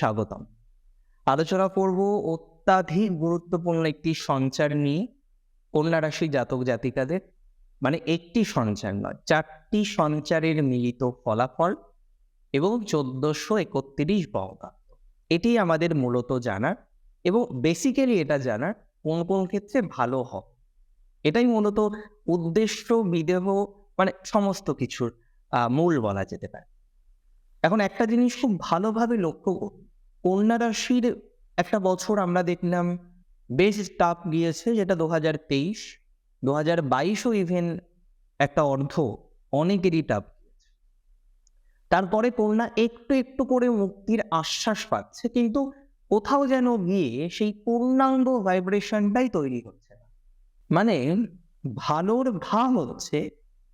স্বাগতম। আলোচনা করব অত্যাধিক গুরুত্বপূর্ণ একটি সঞ্চার নিয়ে। কন্যা রাশি জাতক জাতিকাদের মানে একটি সঞ্চার নয়, চারটি সঞ্চারের মিলিত ফলাফল এবং চোদ্দশো একত্রিশ বঙ্গাব্দ এটি আমাদের মূলত জানার এবং বেসিক্যালি এটা জানার কোন কোন ক্ষেত্রে ভালো হবে এটাই মূলত উদ্দেশ্য, বিদেহ মানে সমস্ত কিছুর মূল বলা যেতে পারে। এখন একটা জিনিস খুব ভালোভাবে লক্ষ্য করুন কন্যা রাশির একটা বছর আমরা দেখলাম বেশ টাফ গিয়েছে, যেটা দু হাজার তেইশ। দু হাজার বাইশও ইভেন একটা অর্ধ, অনেকেরই গিয়েছে। তারপরে কন্যা একটু একটু করে মুক্তির আশ্বাস পাচ্ছে, কিন্তু কোথাও যেন গিয়ে সেই পূর্ণাঙ্গ ভাইব্রেশনটাই তৈরি হচ্ছে না। মানে ভালোর ভা হচ্ছে,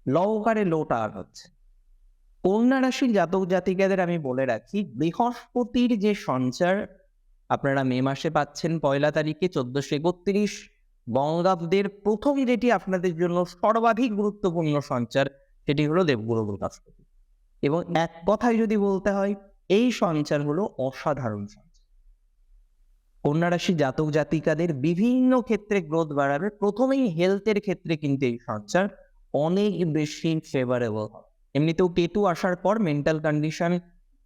লওকারে লোটা আর হচ্ছে কন্যা রাশির জাতক জাতিকাদের আমি বলে রাখি, বৃহস্পতির যে সঞ্চার, আপনারা মে মাসে পাচ্ছেন পয়লা তারিখে চোদ্দশো একত্রিশ, বঙ্গাব্দের প্রথম যেটি আপনাদের জন্য সর্বাধিক গুরুত্বপূর্ণ সঞ্চার, সেটি হলো দেবগুরু বৃহস্পতি। এবং এক কথায় যদি বলতে হয়, এই সঞ্চার হলো অসাধারণ কন্যা রাশি জাতক জাতিকাদের বিভিন্ন ক্ষেত্রে গ্রোথ বাড়াবে, প্রথমেই হেলথের ক্ষেত্রে কিন্তু এই সঞ্চার অনেক বেশি ফেভারেবল হবে। এমনিতেও কেতু আসার পর মেন্টাল কন্ডিশন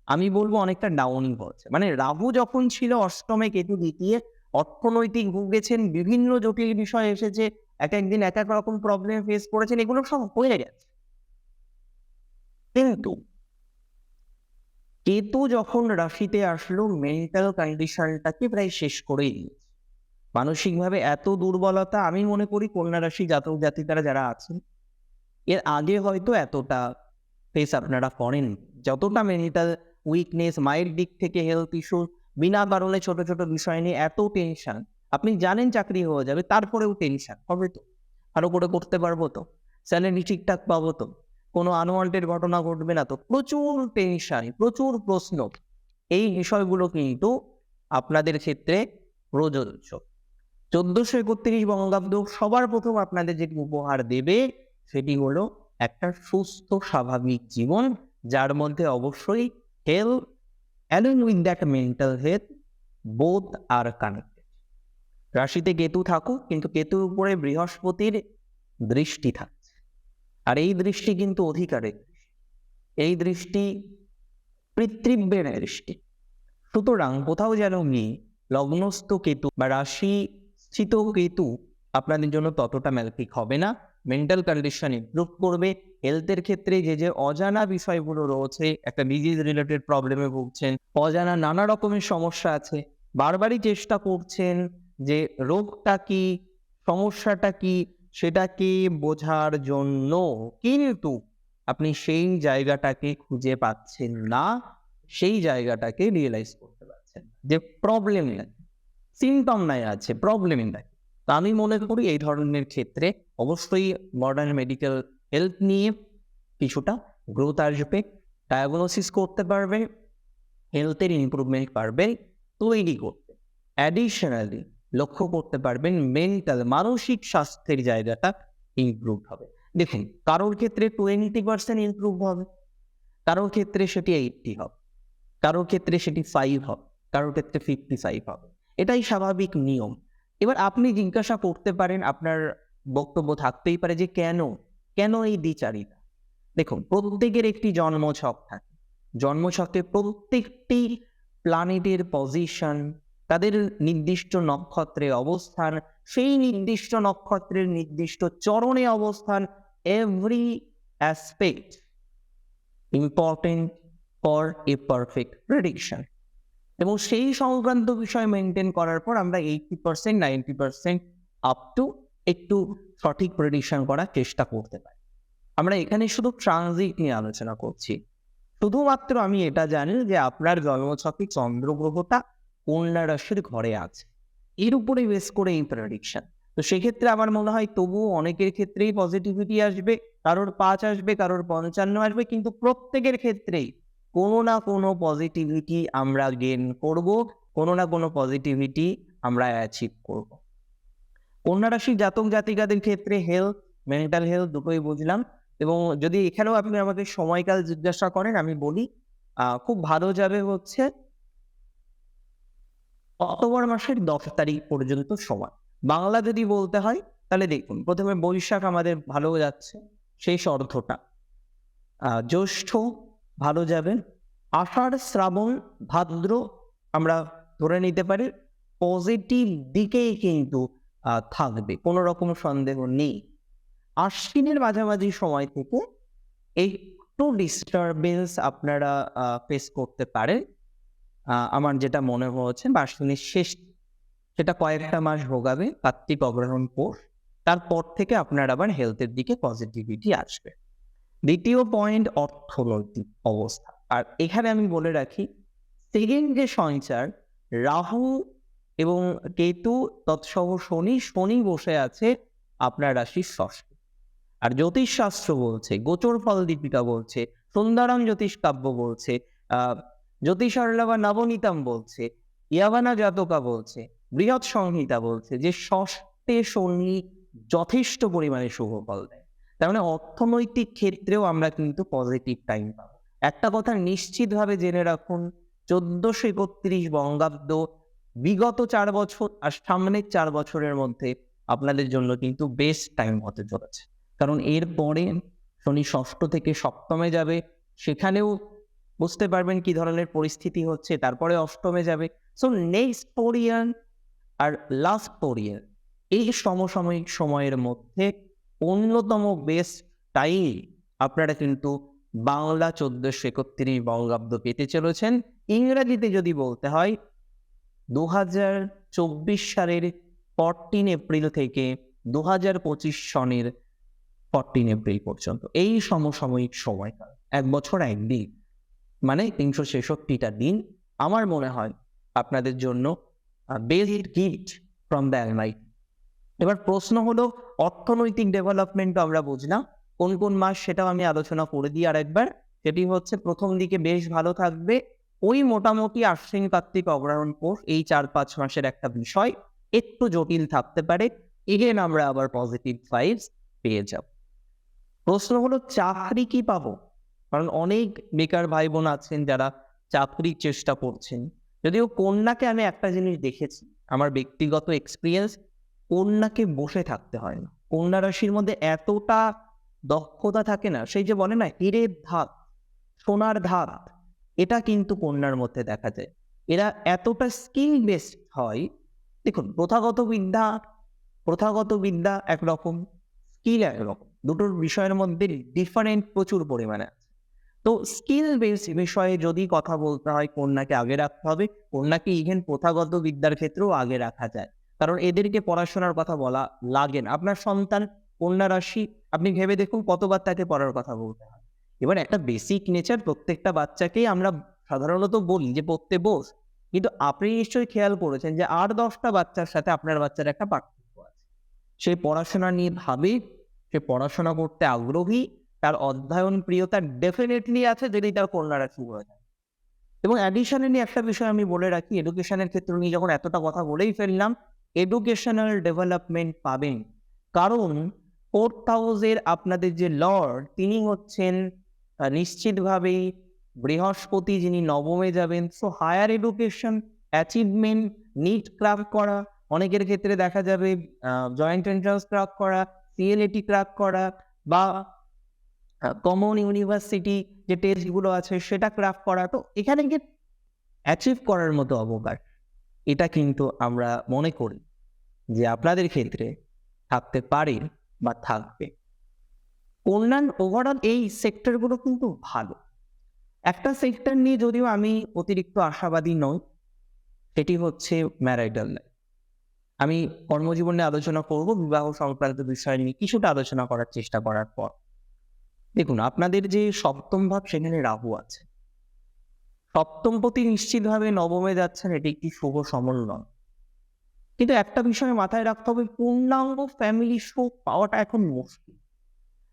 আমি বলব অনেকটা ডাউনই হচ্ছে মানে রাহু যখন ছিল অষ্টমে কেতু দ্বিতীয় অর্থনৈতিক ভুগেছেন, বিভিন্ন জটিল বিষয় এসেছে, এক একদিন এক এক রকম প্রবলেম ফেস করেছেন, এগুলো সব হয়ে গেছে। কিন্তু কেতু যখন রাশিতে আসলো মেন্টাল কন্ডিশনটাকে প্রায় শেষ করেই দিয়েছে। মানসিকভাবে এত দুর্বলতা, আমি মনে করি কন্যা রাশি জাতক জাতিকারা যারা আছেন, এর আগে হয়তো এতটা ফেস আপনারা করেন। যতটা মেন্টাল উইকনেস মায়ের দিক থেকে হেলথ ইস্যু বিনা কারণে ছোট ছোট বিষয় নিয়ে এত টেনশন আপনি জানেন চাকরি হয়ে যাবে, তারপরেও টেনশন হবে তো। আরও করে করতে পারব তো স্যালারি ঠিকঠাক পাবো তো, কোনো আনওয়ান্টেড ঘটনা ঘটবে না তো, প্রচুর টেনশন প্রচুর প্রশ্ন। এই বিষয়গুলো কিন্তু আপনাদের ক্ষেত্রে প্রযোজ্য। চোদ্দশো একত্রিশ বঙ্গাব্দ সবার প্রথম আপনাদের যেটি উপহার দেবে, সেটি হলো একটা সুস্থ, স্বাভাবিক জীবন, যার মধ্যে অবশ্যই health along with that mental health বোধ আর কানেক্টেড রাশিতে কেতু থাকুক কিন্তু কেতুর উপরে বৃহস্পতির দৃষ্টি থাকছে। আর এই দৃষ্টি কিন্তু অধিকারের এই দৃষ্টি পিতৃব্যের দৃষ্টি। সুতরাং কোথাও যেন গিয়ে লগ্নস্থ কেতু বা রাশি স্থিত কেতু আপনাদের জন্য ততটা ম্যালপিক হবে না। মেন্টাল কন্ডিশন ইমপ্রুভ করবে। হেলথের ক্ষেত্রে যে যে অজানা বিষয়গুলো রয়েছে, একটা ডিজিজ রিলেটেড প্রবলেমে ভুগছেন, অজানা নানা রকমের সমস্যা আছে, বারবারই চেষ্টা করছেন যে, রোগটা কি, সমস্যাটা কি সেটাকে বোঝার জন্য। কিন্তু আপনি সেই জায়গাটাকে খুঁজে পাচ্ছেন না, সেই জায়গাটাকে রিয়েলাইজ করতে পারছেন যে প্রবলেম নাই সিমটম নাই আছে প্রবলেম নাই। তা আমি মনে করি এই ধরনের ক্ষেত্রে অবশ্যই মডার্ন মেডিকেল হেলথ নিয়ে কিছুটা গ্রোথ আসবে ডায়াগনোসিস করতে পারবে হেলথের ইমপ্রুভমেন্ট পারবে, তৈরি করতে অ্যাডিশনালি লক্ষ্য করতে পারবেন মেন্টাল মানসিক স্বাস্থ্যের জায়গাটা ইমপ্রুভ হবে। দেখুন, কারোর ক্ষেত্রে টোয়েন্টি পার্সেন্ট ইমপ্রুভ হবে, কারোর ক্ষেত্রে সেটি এইটটি হবে, কারোর ক্ষেত্রে সেটি ফাইভ হবে, কারোর ক্ষেত্রে ফিফটি ফাইভ হবে। এটাই স্বাভাবিক নিয়ম। এবার আপনি জিজ্ঞাসা করতে পারেন, আপনার বক্তব্য থাকতেই পারে যে কেন? কেন এই দ্বিচারিতা? দেখুন, প্রত্যেকের একটি জন্মছক থাকে। জন্মছকে প্রত্যেকটি প্ল্যানেটের পজিশন তাদের নির্দিষ্ট নক্ষত্রে অবস্থান, সেই নির্দিষ্ট নক্ষত্রের নির্দিষ্ট চরণে অবস্থান every aspect important for a perfect prediction এবং সেই সংক্রান্ত বিষয় মেনটেন করার পর আমরা eighty percent ninety percent up to একটু সঠিক প্রেডিকশন করার চেষ্টা করতে পারি। আমরা এখানে শুধু ট্রানজিট নিয়ে আলোচনা করছি। শুধুমাত্র আমি এটা জানি যে আপনার জন্মছকে চন্দ্রগ্রহটা কন্যা রাশির ঘরে আছে। এর উপরে বেস করে এই প্রেডিকশন তো সেক্ষেত্রে আমার মনে হয় তবুও অনেকের ক্ষেত্রেই পজিটিভিটি আসবে, কারোর পাঁচ আসবে, কারোর পঞ্চান্ন আসবে, কিন্তু প্রত্যেকের ক্ষেত্রেই কোনো না কোনো পজিটিভিটি আমরা গেন করব, কোনো না কোনো পজিটিভিটি আমরা অ্যাচিভ করব। কন্যা রাশির জাতক জাতিকাদের ক্ষেত্রে হেলথ মেন্টাল হেলথ দুটোই বুঝলাম এবং যদি এখানেও আপনি আমাকে সময়কাল জিজ্ঞাসা করেন, আমি বলি খুব ভালো যাবে হচ্ছে অক্টোবর মাসের দশ তারিখ পর্যন্ত সময়। বাংলা যদি বলতে হয়, তাহলে দেখুন, প্রথমে বৈশাখ আমাদের ভালো যাচ্ছে, শেষ অর্থটা জ্যৈষ্ঠ ভালো যাবে আষাঢ়, শ্রাবণ, ভাদ্র আমরা ধরে নিতে পারি পজিটিভ দিকেই কিন্তু থাকবে, কোনো রকম সন্দেহ নেই। আশ্বিনের মাঝামাঝি সময় থেকে একটু ডিস্টারবেন্স আপনারা ফেস করতে পারেন। আমার যেটা মনে হচ্ছে বা আশ্বিনের শেষ সেটা কয়েকটা মাস ভোগাবে, কার্তিক অগ্রহণ পৌষ তারপর থেকে আপনার আবার হেলথের দিকে পজিটিভিটি আসবে। দ্বিতীয় পয়েন্ট অর্থনৈতিক অবস্থা। আর এখানে আমি বলে রাখি সেকেন্ড যে সঞ্চার, রাহু এবং কেতু তৎসহ শনি শনি বসে আছে আপনার রাশির ষষ্ঠে। আর জ্যোতিষশাস্ত্র বলছে, গোচর ফল দীপিকা বলছে, সুন্দরম জ্যোতিষ কাব্য বলছে জ্যোতিষার্লা বা নবনীতম বলছে ইয়াবানা জাতকা বলছে, বৃহৎ সংহিতা বলছে যে ষষ্ঠে শনি যথেষ্ট পরিমাণে শুভ ফল দেয়। তার মানে অর্থনৈতিক ক্ষেত্রেও আমরা কিন্তু পজিটিভ টাইম পাবো। একটা কথা নিশ্চিতভাবে জেনে রাখুন, চোদ্দশো একত্রিশ বঙ্গাব্দ বিগত চার বছর আর সামনের চার বছরের মধ্যে আপনাদের জন্য কিন্তু বেস্ট টাইম হতে চলেছে। কারণ এর পরে শনি ষষ্ঠ থেকে সপ্তমে যাবে, সেখানেও বুঝতে পারবেন কি ধরনের পরিস্থিতি হচ্ছে, তারপরে অষ্টমে যাবে। সো নেক্সট ইয়ার আর লাস্ট ফোর এই সমসাময়িক সময়ের মধ্যে অন্যতম বেস্ট টাইম আপনারা কিন্তু বাংলা চোদ্দশো একত্রিশ বঙ্গাব্দ পেতে চলেছেন। ইংরাজিতে যদি বলতে হয় দু হাজার চব্বিশ সালের ফরটিন এপ্রিল থেকে দু হাজার পঁচিশ সনের ফরটিন এপ্রিল পর্যন্ত। এই সমসাময়িক সময়কাল, এক বছর একদিন মানে তিনশো ছেষট্টিটা দিন, আমার মনে হয় আপনাদের জন্য best gift from the night এবার প্রশ্ন হলো, অর্থনৈতিক ডেভেলপমেন্ট আমরা বুঝলাম। কোন কোন মাস সেটাও আমি আলোচনা করে দিই আরেকবার। সেটি হচ্ছে প্রথম দিকে বেশ ভালো থাকবে। ওই মোটামুটি আশ্বিন কার্তিক অগ্রহণ এই চার পাঁচ মাসের একটা বিষয় একটু জটিল থাকতে পারে। এগেন আমরা আবার পজিটিভ ভাইবস পেয়ে যাব। প্রশ্ন হলো, চাকরি কি পাবো? কারণ অনেক বেকার ভাই বোন আছেন যারা চাকরির চেষ্টা করছেন। যদিও কন্যাকে আমি একটা জিনিস দেখেছি, আমার ব্যক্তিগত এক্সপিরিয়েন্স কন্যাকে বসে থাকতে হয় না। কন্যা রাশির মধ্যে এতটা দক্ষতা থাকে না, সেই যে বলে না, হীরের ধাত, সোনার ধাত, এটা কিন্তু কন্যার মধ্যে দেখা যায়। এরা এতটা স্কিল বেসড হয়, দেখুন, প্রথাগত বিদ্যা প্রথাগত বিদ্যা একরকম স্কিল একরকম, দুটোর বিষয়ের মধ্যে ডিফারেন্ট প্রচুর পরিমাণে তো স্কিল বেস বিষয়ে যদি কথা বলতে হয়, কন্যাকে আগে রাখতে হবে, কন্যাকে ইভেন প্রথাগত বিদ্যার ক্ষেত্রেও আগে রাখা যায়। কারণ এদেরকে পড়াশোনার কথা বলা লাগে না। আপনার সন্তান, কন্যা রাশি, আপনি ভেবে দেখুন কতবার তাকে পড়ার কথা বলতে হয়। এবার একটা বেসিক নেচার প্রত্যেকটা বাচ্চাকেই আমরা সাধারণত বলি যে পড়তে বস কিন্তু আপনি নিশ্চয়ই খেয়াল করেছেন যে আট দশটা বাচ্চার সাথে আপনার বাচ্চার একটা পার্থক্য আছে। সে পড়াশোনা নিয়ে ভাবে, সে পড়াশোনা করতে আগ্রহী, তার অধ্যয়ন প্রিয়তা ডেফিনেটলি আছে যদি তার কন্যা রাশি হয়ে যায় এবং অ্যাডিশনালি একটা বিষয় আমি বলে রাখি এডুকেশনের ক্ষেত্রে নিয়ে যখন এতটা কথা বলেই ফেললাম এডুকেশনাল ডেভেলপমেন্ট পাবেন। কারণ ফোর্থ হাউসের আপনাদের যে লর্ড তিনি হচ্ছেন নিশ্চিতভাবেই বৃহস্পতি যিনি নবমে যাবেন। So higher education achievement NEET crack করা, অনেকের ক্ষেত্রে দেখা যাবে জয়েন্ট এন্ট্রান্স ক্রাফ করা সিএলএটি ক্রাফ করা, বা কমন ইউনিভার্সিটি যে টেস্টগুলো আছে, সেটা ক্রাক করা। তো, এখানে গিয়ে অ্যাচিভ করার মতো অবকাশ এটা কিন্তু আমরা মনে করি যে আপনাদের ক্ষেত্রে থাকতে পারে বা থাকবে। অন্যান্য ওভারঅল এই সেক্টরগুলো কিন্তু ভালো। একটা সেক্টর নিয়ে যদিও আমি অতিরিক্ত আশাবাদী নই, সেটি হচ্ছে ম্যারাইটাল লাইফ আমি কর্মজীবনে আলোচনা করব, বিবাহ সংক্রান্ত বিষয় নিয়ে কিছুটা আলোচনা করার চেষ্টা করার পর। দেখুন, আপনাদের যে সপ্তম ভাব, সেখানে রাহু আছে। সপ্তমপতি নিশ্চিতভাবে নবমে যাচ্ছেন, এটি একটি শুভ সমন্বয় কিন্তু একটা বিষয় মাথায় রাখতে হবে, পূর্ণাঙ্গ ফ্যামিলি সুখ পাওয়াটা এখন মুশকিল।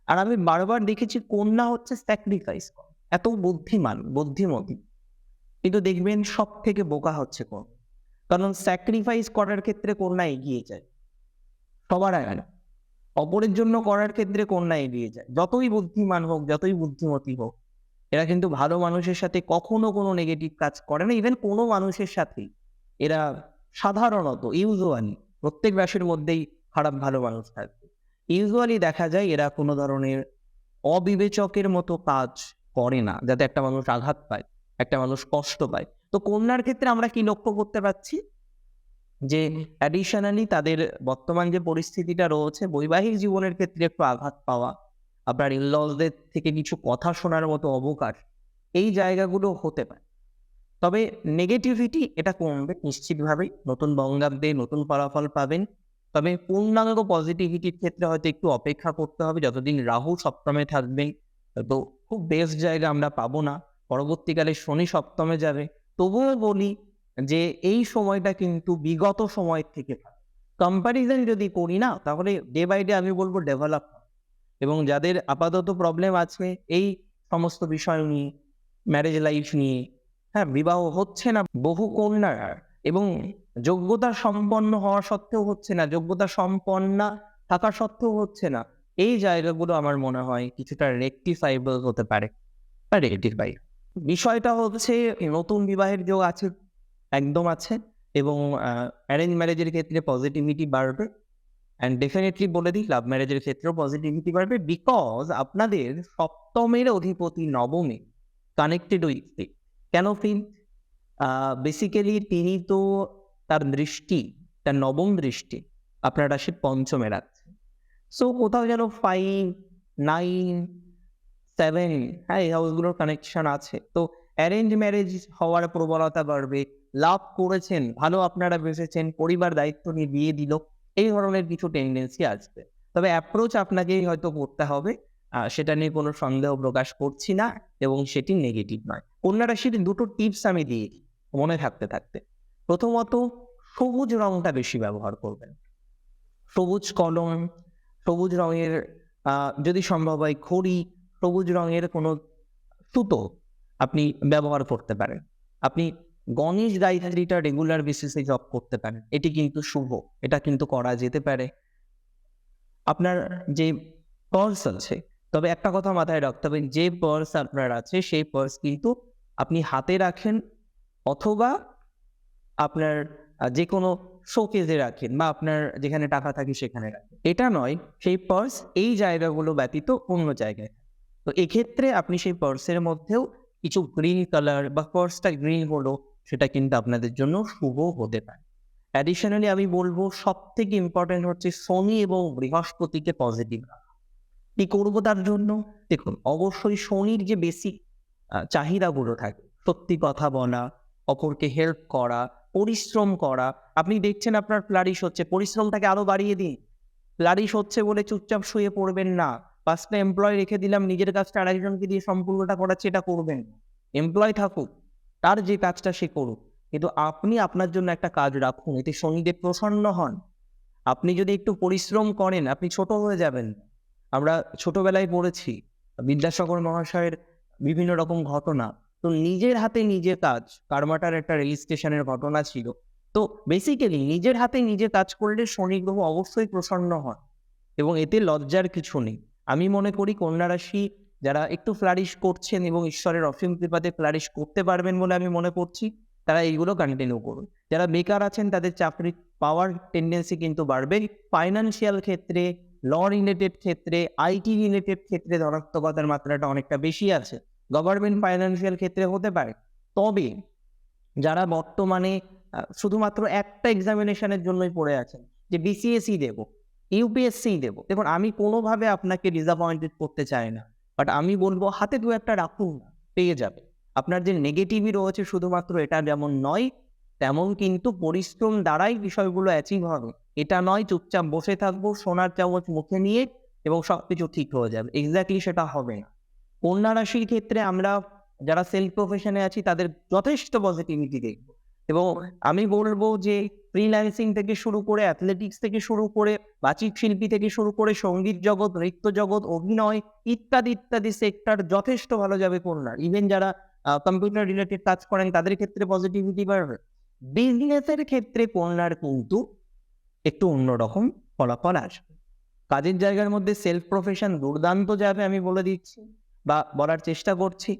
আর আমি বারবার দেখেছি, কন্যা হচ্ছে স্যাক্রিফাইস এত বুদ্ধিমান, বুদ্ধিমতী। কিন্তু দেখবেন সব থেকে বোকা হচ্ছে কোন কারণ স্যাক্রিফাইস করার ক্ষেত্রে কন্যা এগিয়ে যায়। সবার আগে অপরের জন্য করার ক্ষেত্রে কন্যা এগিয়ে যায়। যতই বুদ্ধিমান হোক, যতই বুদ্ধিমতী হোক এরা কিন্তু ভালো মানুষের সাথে কখনো কোনো নেগেটিভ কাজ করে না ইভেন কোনো মানুষের সাথেই এরা সাধারণত ইউজুয়ালি প্রত্যেক রাশির মধ্যেই খারাপ ভালো মানুষ থাকবে ইউজুয়ালি দেখা যায় এরা কোনো ধরনের অবিবেচকের মতো কাজ করে না, যাতে একটা মানুষ আঘাত পায়, একটা মানুষ কষ্ট পায়। তো কন্যার ক্ষেত্রে আমরা কি লক্ষ্য করতে পারছি? যে অ্যাডিশনালি তাদের বর্তমান যে পরিস্থিতিটা রয়েছে, বৈবাহিক জীবনের ক্ষেত্রে একটু আঘাত পাওয়া আপনার ইনলজদের থেকে কিছু কথা শোনার মতো অবকাশ এই জায়গাগুলো হতে পারে। তবে নেগেটিভিটি এটা কমবে নিশ্চিতভাবেই নতুন বঙ্গাব্দে নতুন ফলাফল পাবেন। তবে পূর্ণাঙ্গ পজিটিভিটির ক্ষেত্রে হয়তো একটু অপেক্ষা করতে হবে, যতদিন রাহু সপ্তমে থাকবেন তো খুব বেস্ট জায়গা আমরা পাবো না, পরবর্তীকালে শনি সপ্তমে যাবে। তবুও বলি যে এই সময়টা কিন্তু বিগত সময়ের থেকে কম্প্যারিজন যদি করি না, তাহলে ডে বাই ডে আমি বলব ডেভেলপ এবং যাদের আপাতত প্রবলেম আছে, এই সমস্ত বিষয় নিয়ে ম্যারেজ লাইফ নিয়ে হ্যাঁ বিবাহ হচ্ছে না, বহু কন্যার এবং যোগ্যতা সম্পন্ন হওয়া সত্ত্বেও হচ্ছে না, যোগ্যতা সম্পন্ন থাকা সত্ত্বেও হচ্ছে না। এই জায়গাগুলো আমার মনে হয় কিছুটা রেকটিফাইবল হতে পারে। বা বিষয়টা হচ্ছে নতুন বিবাহের যোগ আছে, একদম আছে এবং অ্যারেঞ্জ ম্যারেজের ক্ষেত্রে পজিটিভিটি বাড়বে। অ্যান্ড ডেফিনেটলি বলে দিই লাভ ম্যারেজের ক্ষেত্রেও পজিটিভিটি বাড়বে বিকজ আপনাদের সপ্তমের অধিপতি নবমে কানেক্টেড উইথ কেন ফিল বেসিক্যালি তিনি তো তার দৃষ্টি, তার নবম দৃষ্টি, আপনার রাশির পঞ্চমে রাখছে। সো কোথাও যেন ফাইভ নাইন সেভেন হ্যাঁ এই হাউসগুলোর কানেকশন আছে। তো অ্যারেঞ্জ ম্যারেজ হওয়ার প্রবণতা বাড়বে। লাভ করেছেন, ভালো আপনারা বেসেছেন পরিবার দায়িত্ব নিয়ে বিয়ে দিল। এই ধরনের কিছু টেন্ডেন্সি আসবে। তবে অ্যাপ্রোচ আপনাকেই হয়তো করতে হবে। সেটা নিয়ে কোনো সন্দেহ প্রকাশ করছি না এবং সেটি নেগেটিভ নয়। কন্যা রাশির দুটো টিপস আমি দিয়ে মনে থাকতে থাকতে। প্রথমত, সবুজ রংটা বেশি ব্যবহার করবেন। সবুজ কলম, সবুজ রঙের যদি সম্ভব হয় খড়ি, সবুজ রঙের কোনো সুতো আপনি ব্যবহার করতে পারেন। আপনি গণেশ গায়ত্রীটা রেগুলার বেসিসে জব করতে পারেন এটি কিন্তু শুভ, এটা কিন্তু করা যেতে পারে। আপনার যে পার্স আছে, তবে একটা কথা মাথায় রাখতে হবে, যে পার্স আপনার আছে, সেই পার্স কিন্তু আপনি হাতে রাখেন অথবা আপনার যে কোনো শোকেজে রাখেন বা আপনার যেখানে টাকা থাকে সেখানে রাখেন। এটা নয়, সেই পার্স এই জায়গাগুলো ব্যতীত অন্য জায়গায়। তো এক্ষেত্রে আপনি সেই পার্সের মধ্যেও কিছু গ্রিন কালার বা পার্সটা গ্রিন হলো সেটা কিন্তু আপনাদের জন্য শুভ হতে পারে। অ্যাডিশনালি আমি বলব সব থেকে ইম্পর্টেন্ট হচ্ছে শনি এবং বৃহস্পতিকে পজিটিভ কি করব তার জন্য? দেখুন, অবশ্যই শনির যে বেসিক চাহিদাগুলো থাকে, সত্যি কথা বলা, অপরকে হেল্প করা, পরিশ্রম করা, আপনি দেখছেন আপনার ফ্লারিশ হচ্ছে, পরিশ্রমটাকে আরও বাড়িয়ে দিন। ফ্লারিশ হচ্ছে বলে চুপচাপ শুয়ে পড়বেন না। পাঁচটা এমপ্লয় রেখে দিলাম, নিজের কাজটা আরেকজনকে দিয়ে সম্পূর্ণটা করাচ্ছে, এটা করবেন এমপ্লয় থাকুক তার যে কাজটা সে করুক। কিন্তু আপনি আপনার জন্য একটা কাজ রাখুন, এতে শনিদেব প্রসন্ন হন। আপনি যদি একটু পরিশ্রম করেন, আপনি ছোট হয়ে যাবেন। আমরা ছোটবেলায় পড়েছি, বিদ্যাসাগর মহাশয়ের বিভিন্ন রকম ঘটনা। তো নিজের হাতে নিজে কাজ, কারমাটার একটা রেল স্টেশনের ঘটনা ছিল। তো বেসিক্যালি নিজের হাতে নিজে কাজ করলে শনি গ্রহ অবশ্যই প্রসন্ন হয় এবং এতে লজ্জার কিছু নেই। আমি মনে করি কন্যা রাশি যারা একটু ফ্লারিশ করছেন এবং ঈশ্বরের অসীম কৃপাতে ফ্লারিশ করতে পারবেন বলে আমি মনে করছি, তারা এইগুলো কন্টিনিউ করুন। যারা বেকার আছেন, তাদের চাকরি পাওয়ার টেন্ডেন্সি কিন্তু বাড়বে। ফাইন্যান্সিয়াল ক্ষেত্রে ল রিলেটেড ক্ষেত্রে আইটি রিলেটেড ক্ষেত্রে ধনাত্মকতার মাত্রাটা অনেকটা বেশি আছে। গভর্নমেন্ট ফাইন্যান্সিয়াল ক্ষেত্রে হতে পারে। তবে যারা বর্তমানে শুধুমাত্র একটা এক্সামিনেশনের জন্যই পড়ে আছেন, যে বিসিএসই দেব ইউপিএসসি দেব, দেখুন আমি কোনোভাবে আপনাকে ডিসঅ্যাপয়েন্টেড করতে চাই না। বাট আমি বলব হাতে দু একটা রাখুন, পেয়ে যাবে। আপনার যে নেগেটিভই রয়েছে শুধুমাত্র এটা যেমন নয়, তেমন কিন্তু পরিশ্রম দ্বারাই বিষয়গুলো অ্যাচিভ হবে। এটা নয়, চুপচাপ বসে থাকব, সোনার চামচ মুখে নিয়ে এবং সব কিছু ঠিক হয়ে যাবে। এক্স্যাক্টলি সেটা হবে না। কন্যা রাশির ক্ষেত্রে আমরা যারা সেলফ প্রফেশনে আছি, তাদের যথেষ্ট পজিটিভিটি দেখব। এবং আমি বলব যে ফ্রিল্যান্সিং থেকে শুরু করে অ্যাথলেটিক্স থেকে শুরু করে বাচিক শিল্পী থেকে শুরু করে সংগীত জগৎ, নৃত্য জগৎ, অভিনয় ইত্যাদি ইত্যাদি সেক্টর যথেষ্ট ভালো যাবে কন্যা ইভেন যারা কম্পিউটার রিলেটেড কাজ করেন, তাদের ক্ষেত্রে পজিটিভিটি বাড়বে। বিজনেসের ক্ষেত্রে কন্যার কিন্তু একটু অন্যরকম ফলাফল আসবে। কাজের জায়গার মধ্যে সেলফ প্রফেশন দুর্দান্ত যাবে আমি বলে দিচ্ছি, বা বলার চেষ্টা করছি।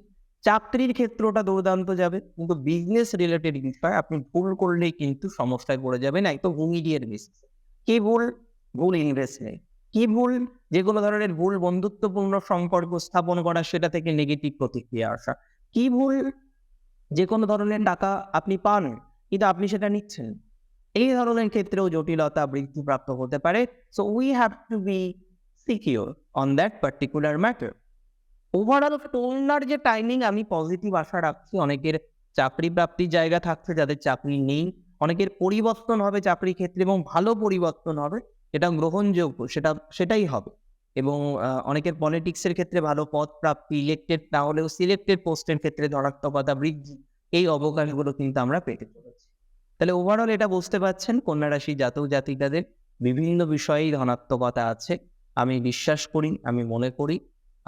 চাকরির ক্ষেত্রটা দুর্দান্ত যাবে, কিন্তু বিজনেস রিলেটেড বিষয় আপনি ভুল করলেই কিন্তু সমস্যায় পড়ে যাবেন একদম ইমিডিয়েট বেসিস কি ভুল? ভুল ইনভেস্টমেন্ট কি ভুল? যে কোনো ধরনের ভুল বন্ধুত্বপূর্ণ সম্পর্ক স্থাপন করা, সেটা থেকে নেগেটিভ প্রতিক্রিয়া আসা। কি ভুল? যে কোনো ধরনের টাকা আপনি পান, কিন্তু আপনি সেটা নিচ্ছেন। এই ধরনের ক্ষেত্রেও জটিলতা বৃদ্ধিপ্রাপ্ত হতে পারে। So we have to be secure on that particular matter overall toner যে টাইমিং আমি পজিটিভ আশা রাখছি। অনেকের চাকরি প্রাপ্তির জায়গা থাকছে, যাদের চাকরি নেই। অনেকের পরিবর্তন হবে চাকরি ক্ষেত্রে এবং ভালো পরিবর্তন হবে। এটা গ্রহণযোগ্য, সেটা, সেটাই হবে। এবং অনেকের পলিটিক্সের ক্ষেত্রে ভালো পদ প্রাপ্তি ইলেক্টেড না হলেও সিলেক্টেড পোস্টের ক্ষেত্রে ধনাত্মকতা বৃদ্ধি, এই অবকাশগুলো কিন্তু আমরা পেতে চলেছি। তাহলে ওভারঅল এটা বুঝতে পারছেন, কন্যা রাশি জাতক জাতিকাদের বিভিন্ন বিষয়েই ধনাত্মকতা আছে। আমি বিশ্বাস করি, আমি মনে করি।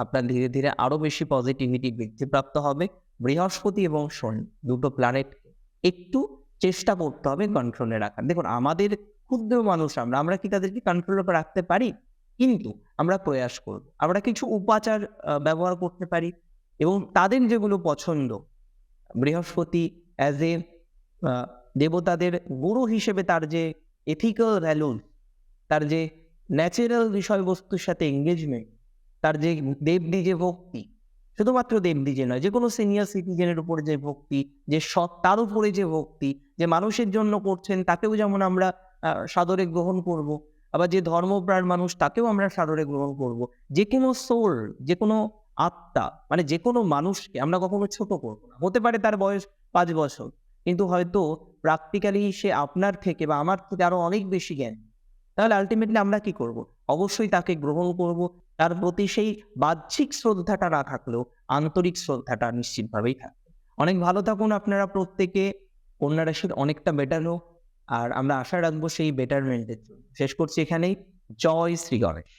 আপনার ধীরে ধীরে আরও বেশি পজিটিভিটি বৃদ্ধিপ্রাপ্ত হবে। বৃহস্পতি এবং শনি দুটো প্ল্যানেট একটু চেষ্টা করতে হবে কন্ট্রোলে রাখার। দেখুন, আমাদের ক্ষুদ্র মানুষ আমরা আমরা কি তাদেরকে কন্ট্রোলে রাখতে পারি? কিন্তু আমরা প্রয়াস করব। আমরা কিছু উপাচার ব্যবহার করতে পারি এবং তাদের যেগুলো পছন্দ, বৃহস্পতি অ্যাজ এ দেবতাদের গুরু হিসেবে তার যে এথিক্যাল ভ্যালু তার যে ন্যাচারাল বিষয়বস্তুর সাথে এঙ্গেজমেন্ট তার যে দেবদি যে ভক্তি, শুধুমাত্র দেবদি যে নয় যে কোনো সিনিয়র সিটিজেনের উপরে যে ভক্তি, যে সৎ, তার উপরে যে ভক্তি, যে মানুষের জন্য করছেন, তাকেও যেমন আমরা সাদরে গ্রহণ করব, আবার যে ধর্মপ্রাণ মানুষ, তাকেও আমরা সাদরে গ্রহণ করব। যে কোনো সোল যে কোনো আত্মা মানে যে কোনো মানুষকে আমরা কখনো ছোট করব না। হতে পারে তার বয়স পাঁচ বছর, কিন্তু হয়তো প্র্যাকটিক্যালি সে আপনার থেকে বা আমার থেকে আরও অনেক বেশি জ্ঞান। তাহলে আলটিমেটলি আমরা কি করব? অবশ্যই তাকে গ্রহণ করব তার প্রতি সেই বাহ্যিক শ্রদ্ধাটা না থাকলেও আন্তরিক শ্রদ্ধাটা নিশ্চিতভাবেই থাকবে। অনেক ভালো থাকুন আপনারা প্রত্যেকে। কন্যা রাশির অনেকটা বেটার হোক। আর আমরা আশা রাখব সেই বেটারমেন্টের জন্য। শেষ করছি এখানেই। জয় শ্রী গণেশ।